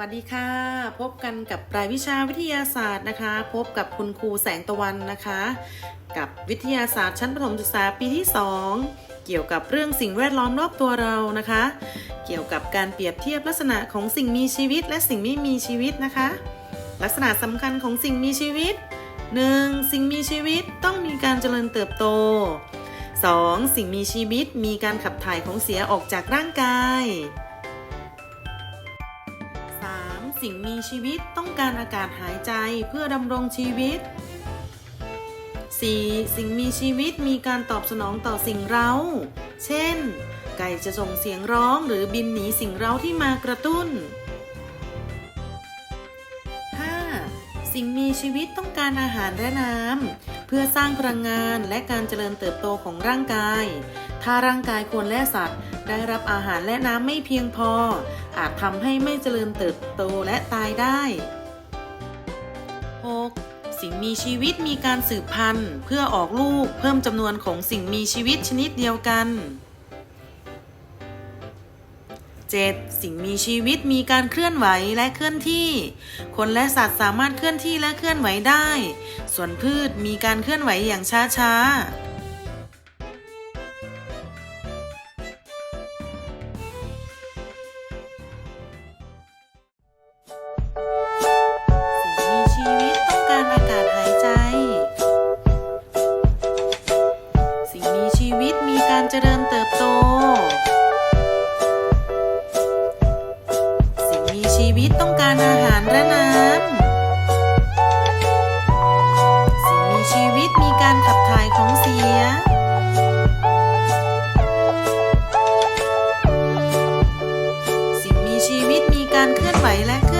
วัสดีค่ะ พบกันกับรายวิชาวิทยาศาสตร์นะคะ พบกับคุณครูแสงตะวันนะคะ กับวิทยาศาสตร์ชั้นประถมศึกษาปีที่ 2 เกี่ยวกับเรื่องสิ่งแวดล้อมรอบตัวเรานะคะ เกี่ยวกับการเปรียบเทียบลักษณะของสิ่งมีชีวิต และสิ่งไม่มีชีวิตนะคะ ลักษณะสำคัญของสิ่งมีชีวิต 1. สิ่งมีชีวิตต้องมีการเจริญเติบโต 2. สิ่งมีชีวิตมีการขับถ่ายของเสียออกจากร่างกาย สิ่งมีชีวิตต้องการอากาศหายใจเพื่อดำรงชีวิต 4. สิ่งมีชีวิตมีการตอบสนองต่อสิ่งเร้า เช่น ไก่จะส่งเสียงร้องหรือบินหนีสิ่งเร้าที่มากระตุ้น 5. สิ่งมีชีวิตต้องการอาหารและน้ำเพื่อสร้างพลังงานและการเจริญเติบโตของร่างกาย ถ้าร่างกายคนและสัตว์ ได้รับอาหารและน้ำไม่เพียงพอ อาจทำให้ไม่เจริญเติบโตและตายได้ 6. สิ่งมีชีวิตมีการสืบพันธุ์ เพื่อออกลูกเพิ่มจำนวนของสิ่งมีชีวิตชนิดเดียวกัน 7. สิ่งมีชีวิตมีการเคลื่อนไหวและเคลื่อนที่ คนและสัตว์สามารถเคลื่อนที่และเคลื่อนไหวได้ ส่วนพืชมีการเคลื่อนไหวอย่างช้าๆ วิตมีการเจริญเติบโต สิ่งมีชีวิตต้องการอาหารและน้ำ สิ่งมีชีวิตมีการขับถ่ายของเสีย สิ่งมีชีวิตมีการเคลื่อนไหวและเค